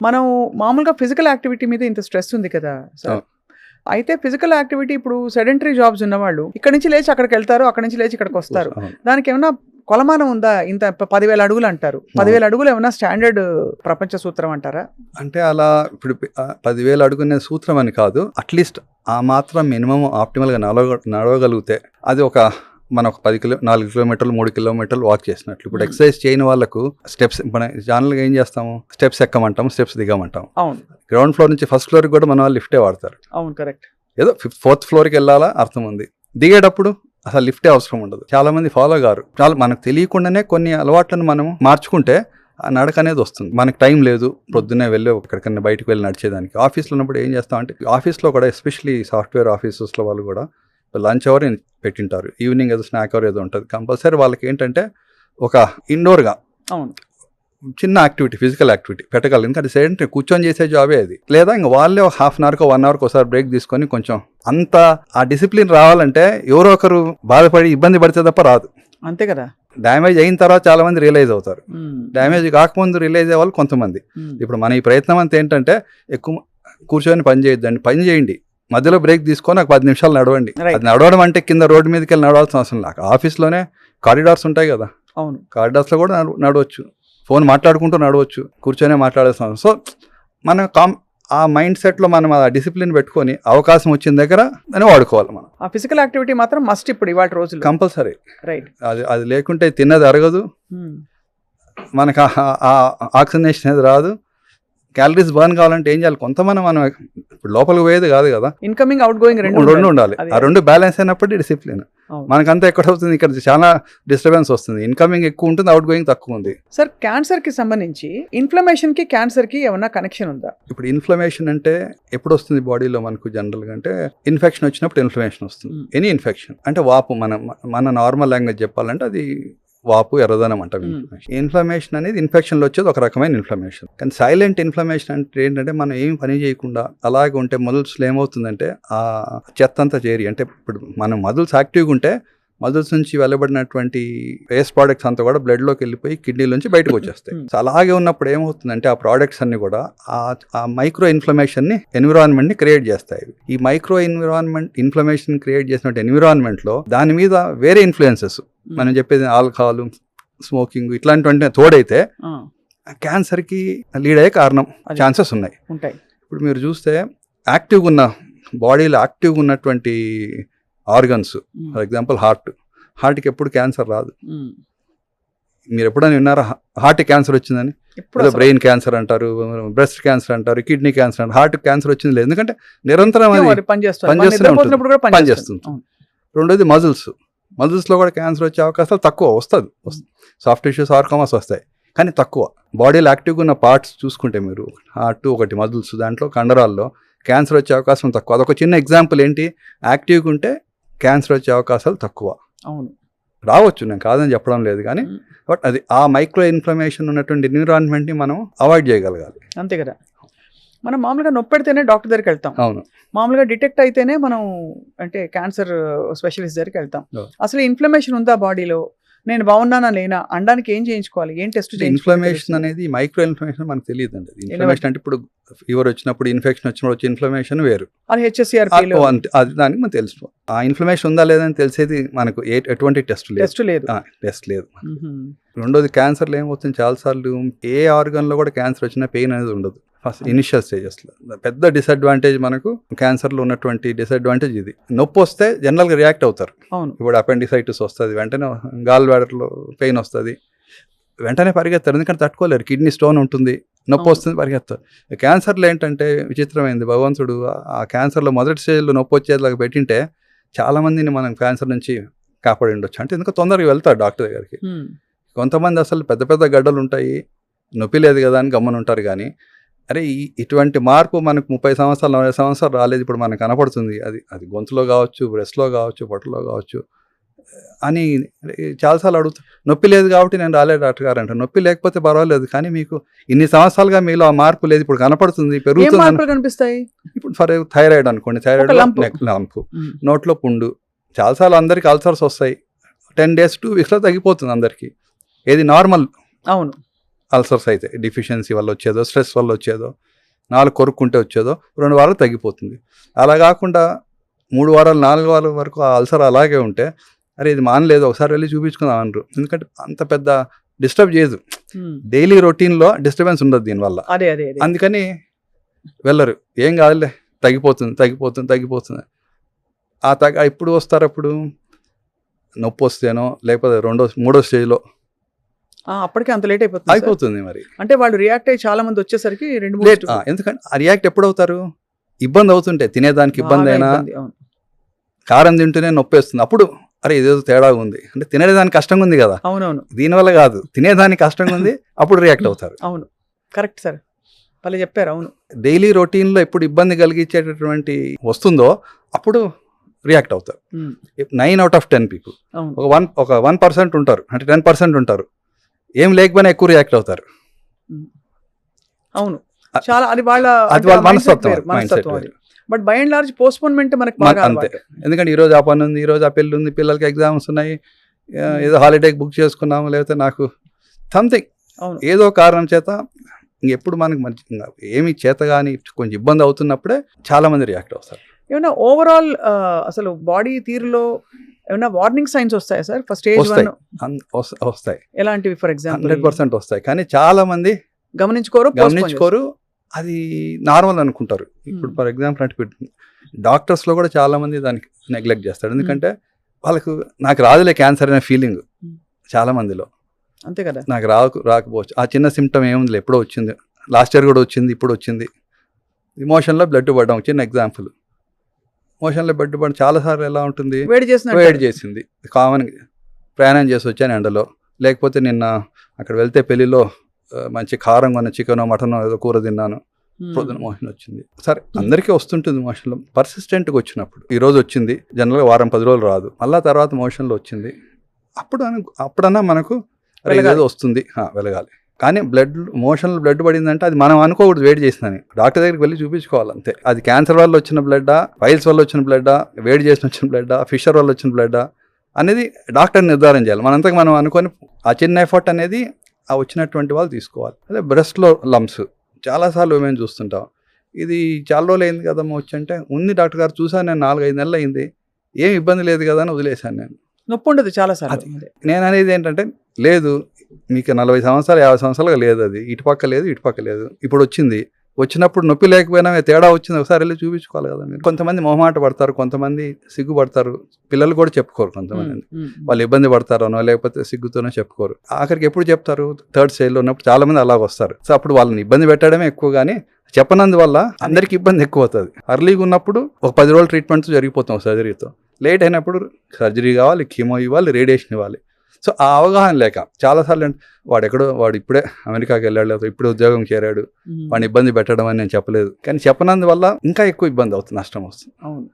మనం మామూలుగా physical activity మీద ఇంత స్ట్రెస్ ఉంది కదా సార్. అయితే ఫిజికల్ యాక్టివిటీ ఇప్పుడు సెడెంటరీ జాబ్స్ ఉన్నవాళ్ళు ఇక్కడ నుంచి లేచి అక్కడికి వెళ్తారు అక్కడ నుంచి లేచి ఇక్కడికి వస్తారు. దానికి ఏమైనా కొలమానం ఉందా? ఇంత పదివేల అడుగులు అంటారు. పదివేల అడుగులు ఏమైనా స్టాండర్డ్ ప్రపంచ సూత్రం అంటారా? అంటే అలా ఇప్పుడు పదివేలు అడుగునే సూత్రం అని కాదు. అట్లీస్ట్ ఆ మాత్రం మినిమం ఆప్టిమల్గా నడవ నడవగలిగితే అది ఒక మన ఒక పది కిలో నాలుగు కిలోమీటర్లు మూడు కిలోమీటర్లు వాక్ చేసినట్లు. ఇప్పుడు Hmm. ఎక్సర్సైజ్ చేయని వాళ్ళకు స్టెప్స్ మన జనరల్గా ఏం చేస్తాము? స్టెప్స్ ఎక్కమంటాము? స్టెప్స్ దిగమంటాం అవును. గ్రౌండ్ ఫ్లోర్ నుంచి ఫస్ట్ ఫ్లోర్కి కూడా మన వాళ్ళు లిఫ్టే వాడతారు. అవును కరెక్ట్ ఏదో ఫిఫ్త్ ఫోర్త్ ఫ్లోర్కి వెళ్ళాలా? అర్థం ఉంది. దిగేటప్పుడు అసలు లిఫ్టే అవసరం ఉండదు. చాలా మంది ఫాలో గారు. చాలా మనకు తెలియకుండానే కొన్ని అలవాట్లను మనం మార్చుకుంటే ఆ నడక అనేది వస్తుంది. మనకు టైం లేదు. పొద్దున్నే వెళ్ళి ఎక్కడికన్నా బయటకు వెళ్ళి నడిచేదానికి. ఆఫీస్లో ఉన్నప్పుడు ఏం చేస్తాం అంటే ఆఫీస్లో కూడా ఎస్పెషలీ సాఫ్ట్వేర్ ఆఫీసెస్లో వాళ్ళు కూడా లంచ్ అవర్ పెట్టింటారు. ఈవినింగ్ ఏదో స్నాక్ అవర్ ఏదో ఉంటుంది. కంపల్సరీ వాళ్ళకి ఏంటంటే ఒక ఇండోర్గా అవును. చిన్న యాక్టివిటీ ఫిజికల్ యాక్టివిటీ పెట్టగలరు. ఎందుకంటే సెడెంటరీ కూర్చొని చేసే జాబే అది. లేదా ఇంక వాళ్ళే ఒక హాఫ్ అన్ అవర్కి వన్ అవర్కి ఒకసారి బ్రేక్ తీసుకొని కొంచెం అంత ఆ డిసిప్లిన్ రావాలంటే ఎవరో ఒకరు బాధపడి ఇబ్బంది పడితే తప్ప రాదు. అంతే కదా? డ్యామేజ్ అయిన తర్వాత చాలా మంది రియలైజ్ అవుతారు. డ్యామేజ్ కాకముందు రియలైజ్ అయ్యే వాళ్ళు కొంతమంది. ఇప్పుడు మన ఈ ప్రయత్నం అంతా ఏంటంటే ఎక్కువ కూర్చొని పని చేయొద్దండి. పని చేయండి. మధ్యలో బ్రేక్ తీసుకొని ఒక పది నిమిషాలు నడవండి. అది నడవడం అంటే కింద రోడ్డు మీదకి వెళ్ళి నడవాల్సిన అవసరం లేదు. ఆఫీస్లోనే కారిడార్స్ ఉంటాయి కదా. అవును. కారిడార్స్లో కూడా నడు- నడవచ్చు. ఫోన్ మాట్లాడుకుంటూ నడవచ్చు కూర్చొనే మాట్లాడాల్సిన అవసరం. సో మనం కామ్ ఆ మైండ్ సెట్లో మనం ఆ డిసిప్లిన్ పెట్టుకొని అవకాశం వచ్చిన దగ్గర దాన్ని వాడుకోవాలి మనం. ఆ ఫిజికల్ యాక్టివిటీ మాత్రం మస్ట్ ఇప్పుడు ఇవాళ రోజులు కంపల్సరీ. రైట్ అది అది లేకుంటే తిన్నది అరగదు. మనకు ఆ- ఆ ఆక్సిజనేషన్ అనేది రాదు. క్యాలరీస్ బర్న్ కావాలంటే ఏం చేయాలి? కొంతమంది మనం ఇప్పుడు లోపలికి పోయేది కాదు కదా. ఇన్కమింగ్ అవుట్ గోయింగ్ రెండు రెండు ఉండాలి. ఆ రెండు బ్యాలెన్స్ అయినప్పుడు డిసిప్లిన్. మనకంతా ఎక్కడ అవుతుంది? ఇక్కడ చాలా డిస్టర్బెన్స్ వస్తుంది. ఇన్కమింగ్ ఎక్కువ ఉంటుంది అవుట్ గోయింగ్ తక్కువ ఉంది. సార్ క్యాన్సర్కి సంబంధించి ఇన్ఫ్లమేషన్కి క్యాన్సర్కి ఏమన్నా కనెక్షన్ ఉందా? ఇప్పుడు ఇన్ఫ్లమేషన్ అంటే ఎప్పుడు వస్తుంది బాడీలో మనకు జనరల్గా అంటే ఇన్ఫెక్షన్ వచ్చినప్పుడు ఇన్ఫ్లమేషన్ వస్తుంది. ఎనీ ఇన్ఫెక్షన్ అంటే వాపు మన మన నార్మల్ లాంగ్వేజ్ చెప్పాలంటే అది వాపు ఎర్రదనం అంటాం. ఇన్ఫ్లమేషన్ ఇన్ఫ్లమేషన్ అనేది ఇన్ఫెక్షన్లో వచ్చేది ఒక రకమైన ఇన్ఫ్లమేషన్ కానీ సైలెంట్ ఇన్ఫ్లమేషన్ అంటే ఏంటంటే మనం ఏం పని చేయకుండా అలాగే ఉంటే మదుల్స్లో ఏమవుతుందంటే ఆ చెత్త అంతా చేరి అంటే ఇప్పుడు మనం మదుల్స్ యాక్టివ్గా ఉంటే మదుల్స్ నుంచి వెళ్ళబడినటువంటి వేస్ట్ ప్రోడక్ట్స్ అంతా కూడా బ్లడ్లోకి వెళ్ళిపోయి కిడ్నీ నుంచి బయటకు వచ్చేస్తాయి. Hmm. సో అలాగే ఉన్నప్పుడు ఏమవుతుందంటే ఆ ప్రోడక్ట్స్ అన్ని కూడా ఆ మైక్రో ఇన్ఫ్లమేషన్ని ఎన్విరాన్మెంట్ని క్రియేట్ చేస్తాయి. ఈ మైక్రో ఎన్విరాన్మెంట్ ఇన్ఫ్లమేషన్ క్రియేట్ చేసిన ఎన్విరాన్మెంట్లో దాని మీద వేరే ఇన్ఫ్లుయెన్సెస్ మనం చెప్పేది ఆల్కహాల్ స్మోకింగ్ ఇట్లాంటివంటి తోడైతే క్యాన్సర్కి లీడ్ అయ్యే కారణం. ఛాన్సెస్ ఉన్నాయి. ఉంటాయి. ఇప్పుడు మీరు చూస్తే యాక్టివ్గా ఉన్న బాడీలో యాక్టివ్గా ఉన్నటువంటి ఆర్గన్స్. For example heart. హార్ట్కి ఎప్పుడు క్యాన్సర్ రాదు. మీరు ఎప్పుడైనా విన్నారా? హార్ట్ క్యాన్సర్ వచ్చిందని? ఇప్పుడు బ్రెయిన్ క్యాన్సర్ అంటారు బ్రెస్ట్ క్యాన్సర్ అంటారు కిడ్నీ క్యాన్సర్ అంటారు. హార్ట్ క్యాన్సర్ వచ్చింది లేదు. ఎందుకంటే నిరంతరం అది పనిచేస్తుంది పనిచేస్తుంది. రెండోది మజిల్స్. మజిల్స్లో కూడా క్యాన్సర్ వచ్చే అవకాశాలు తక్కువ వస్తుంది. సాఫ్ట్ టిష్యూస్ ఆర్కమాస్ వస్తాయి. కానీ తక్కువ. బాడీలో యాక్టివ్గా ఉన్న పార్ట్స్ చూసుకుంటే మీరు హార్ట్ ఒకటి మజిల్స్ దాంట్లో కండరాల్లో క్యాన్సర్ వచ్చే అవకాశం తక్కువ. అదొక చిన్న ఎగ్జాంపుల్ ఏంటి? యాక్టివ్గా ఉంటే క్యాన్సర్ వచ్చే అవకాశాలు తక్కువ. అవును. రావచ్చు నేను కాదని చెప్పడం లేదు కానీ. బట్ అది ఆ మైక్రో ఇన్ఫ్లమేషన్ ఉన్నటువంటి ఎన్విరాన్మెంట్ని మనం అవాయిడ్ చేయగలగాలి. అంతే కదా. మనం మామూలుగా నొప్పి పెడితేనే డాక్టర్ దగ్గరికి వెళ్తాం. అవును. మామూలుగా డిటెక్ట్ అయితేనే మనం అంటే క్యాన్సర్ స్పెషలిస్ట్ దగ్గరికి వెళ్తాం. అసలు ఇన్ఫ్లమేషన్ ఉందా బాడీలో? నేను బాగున్నానా లేనా? అనడానికి ఏం చేయించుకోవాలి? ఏం టెస్ట్ ఇన్ఫ్లమేషన్ అనేది మైక్రో ఇన్ఫ్లమేషన్ మనకు తెలియదు అండి ఇన్ఫ్లమేషన్ అంటే ఇప్పుడు ఫీవర్ వచ్చినప్పుడు ఇన్ఫెక్షన్ వచ్చినప్పుడు వచ్చే ఇన్ఫ్లమేషన్ వేరు. అది అంతే. అది దానికి మనం తెలుసు ఆ ఇన్ఫ్లమేషన్ ఉందా లేదని తెలిసేది మనకు ఎటువంటి టెస్ట్ లేదు. టెస్ట్ లేదు. టెస్ట్ లేదు. రెండోది క్యాన్సర్లో ఏమవుతుంది? చాలాసార్లు ఏ ఆర్గన్లో కూడా క్యాన్సర్ వచ్చిన పెయిన్ అనేది ఉండదు. ఫస్ట్ ఇనిషియల్ స్టేజెస్లో. పెద్ద డిసడ్వాంటేజ్ మనకు క్యాన్సర్లో ఉన్నటువంటి డిసడ్వాంటేజ్ ఇది. నొప్పి వస్తే జనరల్గా రియాక్ట్ అవుతారు. అవును. ఇప్పుడు అపెండిసైటిస్ వస్తుంది వెంటనే గాల్ బ్లాడర్లో పెయిన్ వస్తుంది. వెంటనే పరిగెత్తారు. ఎందుకంటే తట్టుకోలేరు. కిడ్నీ స్టోన్ ఉంటుంది. నొప్పి. వస్తుంది పరిగెత్తారు. క్యాన్సర్లో ఏంటంటే విచిత్రమైంది. భగవంతుడు ఆ- క్యాన్సర్లో మొదటి స్టేజ్లో నొప్పి వచ్చేలాగా పెట్టింటే చాలా మందిని మనం క్యాన్సర్ నుంచి కాపాడి ఉండొచ్చు. అంటే ఎందుకు తొందరగా వెళ్తారు డాక్టర్ దగ్గరికి. కొంతమంది అసలు పెద్ద పెద్ద గడ్డలు ఉంటాయి నొప్పి లేదు కదా అని గమ్మని ఉంటారు కానీ అరే ఇటువంటి మార్పు మనకు ముప్పై సంవత్సరాలు నలభై సంవత్సరాలు రాలేదు ఇప్పుడు మనకు కనపడుతుంది. అది అది గొంతులో కావచ్చు బ్రెస్ట్లో కావచ్చు పొట్టలో కావచ్చు అని చాలాసార్లు అడుగుతా నొప్పి లేదు కాబట్టి నేను రాలేదు డాక్టర్ గారు అంటారు నొప్పి లేకపోతే పర్వాలేదు కానీ మీకు ఇన్ని సంవత్సరాలుగా మీలో ఆ మార్పు లేదు ఇప్పుడు కనపడుతుంది పెరుగుతుంది కనిపిస్తాయి? ఇప్పుడు ఫర్ థైరాయిడ్ అనుకోండి థైరాయిడ్ లంపు. Neck lump. మ్మ్. నోట్లో పుండు. చాలాసార్లు అందరికి అల్సర్స్ వస్తాయి. టెన్ డేస్ టూ వీక్స్లో తగ్గిపోతుంది అందరికీ. ఏది నార్మల్. అవును. అల్సర్స్ అయితే డిఫిషియన్సీ వల్ల వచ్చేదో స్ట్రెస్ వల్ల వచ్చేదో నాలుగు కొరుక్కుంటే వచ్చేదో రెండు వారాలు తగ్గిపోతుంది. అలా కాకుండా మూడు వారాలు నాలుగు వారాల వరకు ఆ అల్సర్ అలాగే ఉంటే అరే ఇది మానలేదు ఒకసారి వెళ్ళి చూపించుకుందాం అనరు ఎందుకంటే అంత పెద్ద డిస్టర్బ్ చేయదు. డైలీ రొటీన్లో డిస్టర్బెన్స్ ఉండదు దీనివల్ల. అదే అదే అదే. అందుకని వెళ్ళరు. ఏం కాదులే తగ్గిపోతుంది తగ్గిపోతుంది తగ్గిపోతుంది. ఆ తగ్గ ఎప్పుడు వస్తారు అప్పుడు నొప్పి వస్తేనో లేకపోతే రెండో మూడో స్టేజ్లో అప్పటికే అంత లేట్ అయిపోతుంది. అయిపోతుంది మరి. అంటే వాళ్ళు రియాక్ట్ అయ్యి చాలా మంది వచ్చేసరికి రెండు మూడు లేట్ ఎందుకంటే ఆ రియాక్ట్ ఎప్పుడు అవుతారు ఇబ్బంది అవుతుంటే తినేదానికి ఇబ్బంది అయినా. కారం తింటూనే నొప్పి వస్తుంది అప్పుడు అరే ఇదేదో తేడా ఉంది. అంటే తినేదానికి కష్టంగా ఉంది కదా. అవునవును. దీనివల్ల కాదు. తినేదానికి కష్టంగా ఉంది అప్పుడు రియాక్ట్ అవుతారు. అవును. కరెక్ట్ సార్ వాళ్ళు చెప్పారు అవును. డైలీ రొటీన్లో ఎప్పుడు ఇబ్బంది కలిగించేటటువంటి వస్తుందో అప్పుడు రియాక్ట్ అవుతారు. Nine out of ten people. ఒక వన్ ఒక వన్ పర్సెంట్ ఉంటారు. అంటే టెన్ పర్సెంట్ ఉంటారు. ఏం లేకపోయినా ఎక్కువ రియాక్ట్ అవుతారు. అవును. చాలా అది వాళ్ళ అది వాళ్ళ మనస్తత్వం అది. But by and large postponement మనకి మన- బాగా అంతే. ఎందుకంటే ఈ రోజు ఆ పని ఉంది ఈ రోజు ఆ పెళ్ళి ఉంది పిల్లలకి ఎగ్జామ్స్ ఉన్నాయి Hmm. ఏదో హాలిడేకి బుక్ చేసుకున్నాము లేకపోతే నాకు సంథింగ్ అవును. ఏదో కారణం చేత ఎప్పుడు మనకి మంచి ఏమి చేత కానీ కొంచెం ఇబ్బంది అవుతున్నప్పుడే చాలా మంది రియాక్ట్ అవుతారు. ఏమన్నా ఓవరాల్ అసలు బాడీ తీరులో ఏమన్నా వార్నింగ్ సైన్స్ వస్తాయా సార్? ఫస్ట్ స్టేజ్ వస్తాయి. ఎలాంటివి ఫర్ ఎగ్జాంపుల్ హండ్రెడ్ పర్సెంట్ వస్తాయి. కానీ చాలా మంది గమనించుకోరు గమనించుకోరు అది నార్మల్ అనుకుంటారు. ఇప్పుడు Hmm. ఫర్ ఎగ్జాంపుల్ అంటే డాక్టర్స్లో కూడా చాలా మంది దానికి నెగ్లెక్ట్ చేస్తారు. ఎందుకంటే వాళ్ళకు నాకు రాదులే క్యాన్సర్ అనే ఫీలింగ్ Hmm. చాలా మందిలో. అంతే కదా? నాకు రాకు రాకపోవచ్చు. ఆ చిన్న సిమ్టమ్ ఏముంది ఎప్పుడో వచ్చింది. లాస్ట్ ఇయర్ కూడా వచ్చింది ఇప్పుడు వచ్చింది. ఇమోషన్లో బ్లడ్ పడడం చిన్న ఎగ్జాంపుల్ మోషన్లో పడడం చాలాసార్లు ఎలా ఉంటుంది? వేడి చేసిన వేడి చేసింది. కామన్ ప్రయాణం చేసి వచ్చాను ఎండలో. లేకపోతే నిన్న అక్కడ వెళ్తే పెళ్ళిలో మంచి కారం కొన్న చికెన్ మటన్ ఏదో కూర తిన్నాను. పొద్దున మోషన్ వచ్చింది. సరే అందరికీ వస్తుంటుంది మోషన్లో. పర్సిస్టెంట్గా వచ్చినప్పుడు. ఈ రోజు వచ్చింది. జనరల్గా వారం పది రోజులు రాదు. మళ్ళా తర్వాత మోషన్లో వచ్చింది. అప్పుడు అను- అప్పుడన్నా మనకు వస్తుంది. వెలగాలి. కానీ బ్లడ్ మోషన్లో బ్లడ్ పడిందంటే అది మనం అనుకోకూడదు వేడి చేసిందని. డాక్టర్ దగ్గరికి వెళ్ళి చూపించుకోవాలి అంతే. అది క్యాన్సర్ వల్ల వచ్చిన బ్లడ్డా ఫైల్స్ వల్ల వచ్చిన బ్లడ్డా వేడి చేసిన వచ్చిన బ్లడ్డా ఫిషర్ వల్ల వచ్చిన బ్లడ్డా అనేది డాక్టర్ నిర్ధారణ చేయాలి. మనంతకు మనం అనుకొని ఆ చిన్న ఎఫర్ట్ అనేది ఆ వచ్చినటువంటి వాళ్ళు తీసుకోవాలి. అదే బ్రెస్ట్లో లమ్స్ చాలాసార్లు మేము చూస్తుంటాం. ఇది చాలా రోజులు అయింది కదమ్మా వచ్చి అంటే ఉంది డాక్టర్ గారు చూసాను నేను నాలుగైదు నెలలు అయింది. ఏం ఇబ్బంది లేదు కదా అని వదిలేశాను నేను. నొప్పి ఉండదు చాలా సార్లు. అది. నేను అనేది ఏంటంటే లేదు మీకు నలభై సంవత్సరాలు యాభై సంవత్సరాలుగా లేదు అది. ఇటుపక్క లేదు ఇటుపక్క లేదు. ఇప్పుడు వచ్చింది. వచ్చినప్పుడు నొప్పి లేకపోయినా తేడా వచ్చింది? ఒకసారి వెళ్ళి చూపించుకోవాలి కదా మీరు. కొంతమంది మొహమాట పడతారు కొంతమంది సిగ్గుపడతారు. పిల్లలు కూడా చెప్పుకోరు కొంతమంది. వాళ్ళు ఇబ్బంది పడతారనో లేకపోతే సిగ్గుతోనో చెప్పుకోరు. ఆఖరికి ఎప్పుడు చెప్తారు? థర్డ్ స్టేజ్లో ఉన్నప్పుడు చాలా మంది అలాగ వస్తారు. సో అప్పుడు వాళ్ళని ఇబ్బంది పెట్టడమే ఎక్కువ కానీ చెప్పనందువల్ల అందరికి ఇబ్బంది ఎక్కువ అవుతుంది. అర్లీగా ఉన్నప్పుడు ఒక పది రోజులు ట్రీట్మెంట్ జరిగిపోతాం సర్జరీతో. లేట్ అయినప్పుడు సర్జరీ కావాలి కీమో ఇవ్వాలి రేడియేషన్ ఇవ్వాలి. సో ఆ అవగాహన లేక చాలాసార్లు వాడు ఎక్కడో వాడు ఇప్పుడే అమెరికాకి వెళ్ళాడు లేకపోతే ఇప్పుడే ఉద్యోగం చేరాడు వాడిని ఇబ్బంది పెట్టడం అని నేను చెప్పలేదు. కానీ చెప్పనందువల్ల ఇంకా ఎక్కువ ఇబ్బంది అవుతుంది నష్టం వస్తుంది. అవును.